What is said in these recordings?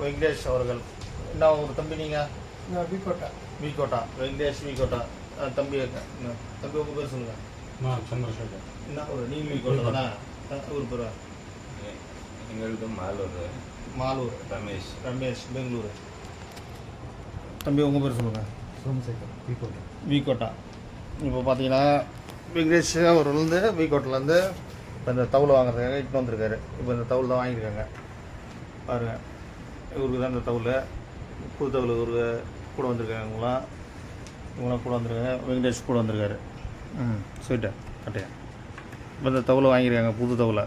வெங்கடேஷ் அவர்கள். என்ன ஒரு தம்பி நீங்கள் நான் பிகோட்டா விகோட்டா வெங்கடேஷ் விகோட்டா தம்பி தம்பி உங்கள் பேர் சொல்லுங்கள் சந்திரசேகர். என்ன ஒரு நீங்கள் விகோட்டா தானே ஊர் பேர்? எங்களுக்கு மாலூர். மாலூர். ரமேஷ். ரமேஷ் பெங்களூரு. தம்பி உங்கள் பேர் சொல்லுங்கள் சோமசேகர் பிகோட்டா விகோட்டா இப்போ பார்த்தீங்கன்னா வெங்கடேஷ் அவர் வந்து விகோட்டிலேருந்து இப்போ இந்த தவுலை வாங்குறதுக்காக இட்டு வந்திருக்காரு. இப்போ இந்த தவுல் தான் வாங்கியிருக்காங்க. பாருங்க. இவருக்கு தான் இந்த தவுல் புது தவுல் இவருக்கு கூட வந்திருக்காங்க இவங்களாம் இவங்களாம் கூட வந்திருக்காங்க. வெங்கடேஷ் கூட வந்திருக்காரு. ம். சொல்லிட்டேன் கட்டையா. இப்போ இந்த தவுலை வாங்கியிருக்காங்க புது தவுலை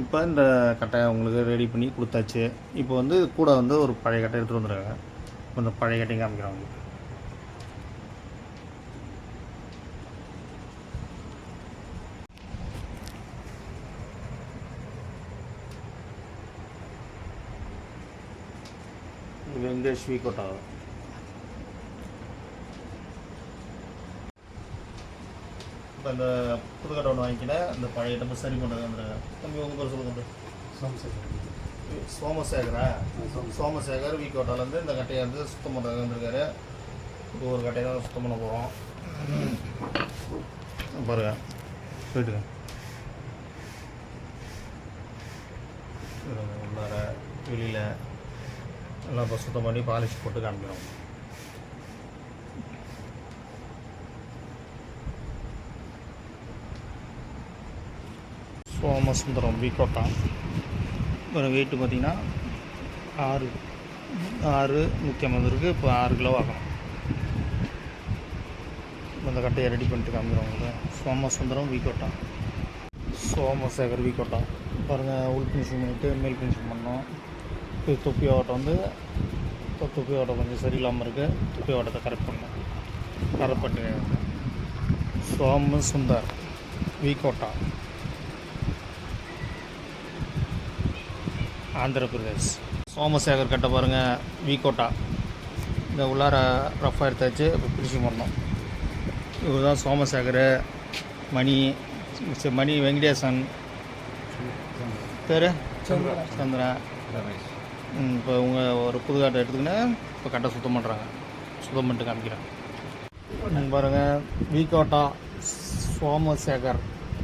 இப்போ இந்த கட்டையை உங்களுக்கு ரெடி பண்ணி கொடுத்தாச்சு. இப்போ வந்து கூட வந்து ஒரு பழைய கட்டை எடுத்துகிட்டு வந்துருக்காங்க. இப்போ இந்த பழைய கட்டையும் காமிக்கிறேன் உங்களுக்கு. வி கோட்டா இப்போ இந்த புதுக்கட்டை ஒன்று வாங்கிக்கினேன் இந்த பழைய டப்பை சரி பண்ணுறது வந்துருங்க தம்பி உங்கள் பேர் சொல்லுங்க சோமசேகர் சோமசேகரா? சோமசேகர் வி கோட்டாலேருந்து இந்த கட்டையை வந்து சுத்தம் பண்ணுறது வந்திருக்காரு. இப்போ ஒரு கட்டையை தான் சுத்தம் பண்ண போகிறோம் பாருங்க. போயிட்டுங்க இருங்க, உள்ளார வெளியில். எல்லாம் இப்போ சுத்தம் பண்ணி பாலிஷ் போட்டு காமிக்கிறோம். சோமசுந்தரம் வி கோட்டா. ஒரு வெயிட்டு பார்த்தீங்கன்னா ஆறு ஆறு ஐம்பது இருக்குது இப்போ ஆறு கிலோ ஆகணும் இந்த கட்டையை ரெடி பண்ணிட்டு காமிக்கிறோம் உங்களுக்கு சோமசுந்தரம் விகோட்டா சோமசேகர் விகோட்டா பாருங்கள் உள் ஃபினிஷிங் பண்ணிவிட்டு மேல் ஃபினிஷிங் பண்ணோம். இது துப்பி ஓட்டம் வந்து இப்போ தொப்பி ஓட்டம் கொஞ்சம் சரியில்லாமல் இருக்குது துப்பி ஓட்டத்தை கரெக்ட் பண்ணோம் கரெக்ட் பண்ணி சோம சுந்தர் விகோட்டா ஆந்திர பிரதேஷ் சோமசேகர் கட்ட பாருங்கள் விகோட்டா இந்த உள்ளார ரஃபாக எடுத்தாச்சு இப்போ ஃபினிஷிங் பண்ணோம் இவர் தான் சோமசேகர் மணி மணி வெங்கடேசன். பேர்? சந்திரா. சந்திரா ரமேஷ். இப்போ உங்கள் ஒரு புது காட்டை எடுத்துக்கின்னு இப்போ கட்டை சுத்தம் பண்ணுறாங்க சுத்தம் பண்ணிட்டு காமிக்கிறேன் ம், பாருங்க. விகோட்டா சோமசேகர்.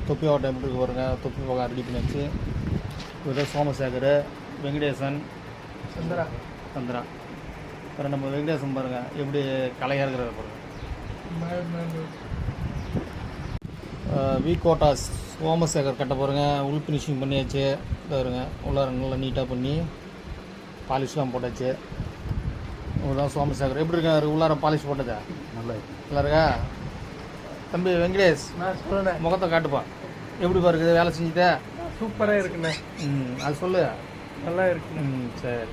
தொப்பி ஓட்டம் எப்படி இருக்கு பாருங்க. தொப்பி பக்கம் ரெடி பண்ணி வச்சு. இவர் சோமசேகர் வெங்கடேசன் சந்திரா. சந்திரா. அப்புறம் நம்ம வெங்கடேசன் பாருங்கள் எப்படி கலையாக இருக்கிறார் பாருங்க. மேல் மேல். வி கோட்டா சோமசேகர் கட்ட பாருங்க. உள் ஃபினிஷிங் பண்ணியாச்சு. பாருங்க. உள்ளார நல்லா நீட்டாக பண்ணி. பாலிஷ்லாம் போட்டாச்சு. இவ்வளோதான் சோமசேகர். எப்படி இருக்காரு? உள்ளார பாலிஷ் போட்டதா? நல்லா இருக்கு. நல்லா இருக்கா? தம்பி வெங்கடேஷ் நான் சொல்லுறேன் முகத்தை காட்டுப்பா. எப்படி பாருக்குது வேலை செஞ்சுட்டே? சூப்பராக இருக்குண்ணே. ம் அது சொல்லு. நல்லா இருக்குண்ணே. ம் சரி.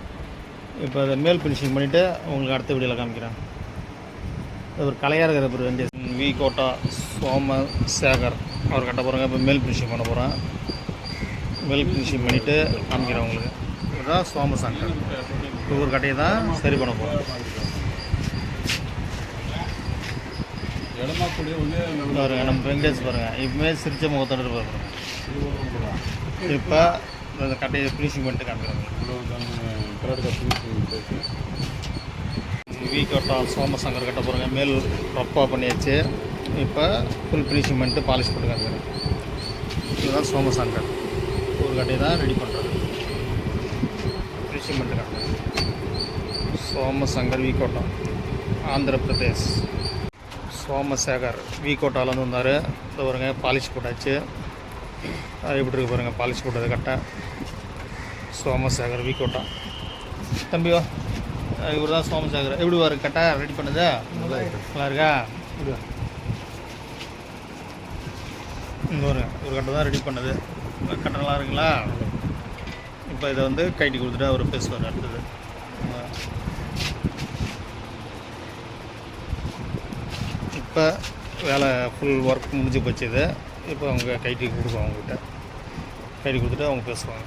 இப்போ அதை மேல் ஃபினிஷிங் பண்ணிவிட்டு உங்களுக்கு அடுத்த வீடியோவில் காமிக்கிறேன். இது ஒரு கலையாக இருக்கிற ஒரு வெங்கடேஷ். வி. கோட்டா சோமசேகர். அவர் கட்ட போகிறாங்க இப்போ மேல் ஃபினிஷிங் பண்ண போகிறேன் மேல் ஃபினிஷிங் பண்ணிவிட்டு காமிக்கிறேன் உங்களுக்கு. இதுதான் சோமசங்கர் ஒவ்வொரு கட்டையை தான் சரி பண்ண போகிறோம் வந்து பாருங்க நம்ம வெங்கடேஷ் பாருங்கள் இப்போமே சிரிச்ச முகத்தோடு பாருங்க. இப்போ இந்த கட்டையை ஃபினிஷிங் பண்ணிட்டு காமிக்கிறாங்க. கலர் கட்டி சோமசங்கர் கட்ட போகிறாங்க மேல் ரப்பாக பண்ணியாச்சு. இப்போ ஃபுல் ஃபினிஷிங் பண்ணிட்டு பாலிஷ் போட்டு காமிக்கிறேன் இதுதான் சோமசங்கர் ஒரு கட்டையை தான் ரெடி பண்ணுறாங்க ஃபினிஷிங் பண்ணிட்டு சோமசங்கர் வி கோட்டா ஆந்திர சோமசேகர் வி கோட்டாலேருந்து வந்தார் இந்த பாருங்க பாலிஷ் போட்டாச்சு அது எப்படி இருக்கு பாருங்கள் பாலிஷ் போட்டது கரெக்டாக சோமசேகர் வி கோட்டா தம்பி இவர் தான் சோமசேகர் எப்படி வரும் கரெக்டாக ரெடி பண்ணுது நல்லா நல்லா இருக்கா இப்படி வா. வருங்க ஒரு கட்டை தான் ரெடி பண்ணுது கட்டை நல்லா இருக்குங்களா இப்போ இதை வந்து கைட்டி கொடுத்துட்டு அவர் பேசுவார் அடுத்தது. இப்போ வேலை ஃபுல் ஒர்க் முடிஞ்சு போச்சு இது. இப்போ அவங்க கைட்டி கொடுக்குவோம் அவங்ககிட்ட. கைட்டி கொடுத்துட்டு அவங்க பேசுவாங்க.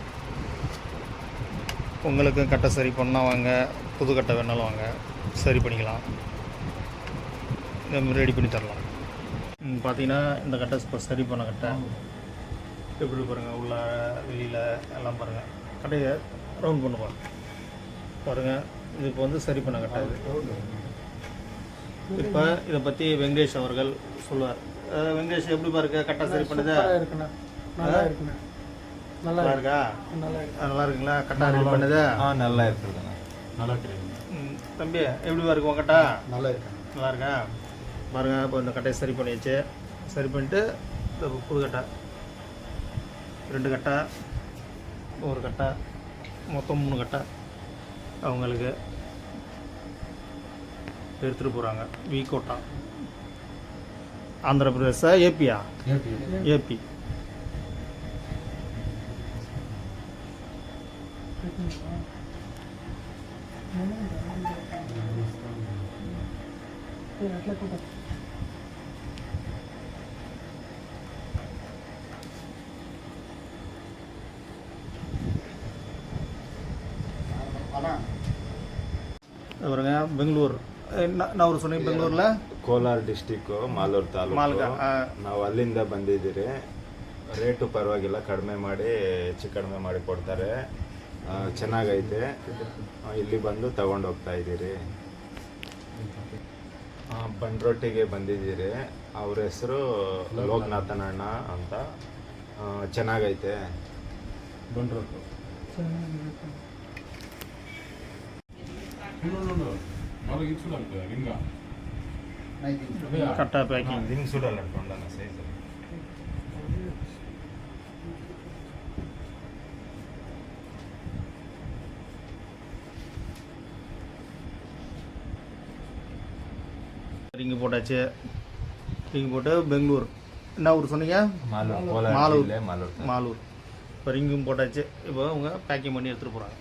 உங்களுக்கு கட்டை சரி பண்ணால் வாங்க புது கட்டை வேணாலும் வாங்க சரி பண்ணிக்கலாம். மாதிரி ரெடி பண்ணி தரலாம். பார்த்தீங்கன்னா இந்த கட்டை இப்போ சரி பண்ண கட்டை. எப்படி பாருங்கள் உள்ள வெளியில் எல்லாம் பாருங்கள் கடையை ரவுண்ட் பண்ணுவோம் பாருங்கள் இது இப்போ வந்து சரி பண்ண கட்டாது. இப்போ இதை பற்றி வெங்கடேஷ் அவர்கள் சொல்லுவார். வெங்கடேஷ் எப்படி பாருங்க கரெக்டாக சரி பண்ணுது? நல்லா இருக்குண்ணே. நல்லா நல்லா இருக்கு. இருக்கா? நல்லா இருக்கு. இருக்குங்களா? கரெக்டாக ரெடி பண்ணுது? ஆ நல்லா இருக்குதுண்ணா. நல்லா தம்பி எப்படி பாருக்கு உன் கட்டா? நல்லா இருக்கேன் நல்லா இருக்கா? பாருங்க இப்போ இந்த கட்டையை சரி பண்ணியாச்சு. சரி பண்ணிட்டு இந்த புது கட்டை. ரெண்டு கட்டை. ஒரு கட்டை மொத்தம் மூணு கட்டை அவங்களுக்கு எடுத்துகிட்டு போகிறாங்க வி கோட்டா. ஆந்திர பிரதேசா ஏபியா ஏபி ஏபி அண்ணா பெங்களூர் என்ன ஒரு சொன்னீங்க ಕೋಲಾರ ಡಿಸ್ಟಿಕ್ಕು ಮಾಲೂರು ತಾಲೂಕು. ಮಾಲ್ಗಾ, ನಾವು ಅಲ್ಲಿಂದ ಬಂದಿದ್ದೀರಿ. ರೇಟು ಪರವಾಗಿಲ್ಲ ಕಡಿಮೆ ಮಾಡಿ ಹೆಚ್ಚು ಕಡಿಮೆ ಮಾಡಿ ಕೊಡ್ತಾರೆ. ಚೆನ್ನಾಗೈತೆ. ಇಲ್ಲಿ ಬಂದು ತಗೊಂಡು ಹೋಗ್ತಾ ಇದ್ದೀರಿ. ಬಂಡ್ರೊಟ್ಟಿಗೆ ಬಂದಿದ್ದೀರಿ. ಅವ್ರ ಹೆಸರು ಲೋಕನಾಥನಣ್ಣ ಅಂತ. ಚೆನ್ನಾಗೈತೆ. ಬಂಡ್ರೊಟ್ಟು కట్టా ప్యాకింగ్ దీనికి చూడాలనుకోండి అన్న సైజు ரிங்கு போட்டாச்சு ரிங்கு போட்டு பெங்களூர் என்ன ஊர் சொன்னீங்க மாலூர் மாலூர் மாலூர் இப்போ ரிங்கும் போட்டாச்சு இப்போ அவங்க பேக்கிங் பண்ணி எடுத்துகிட்டு போகிறாங்க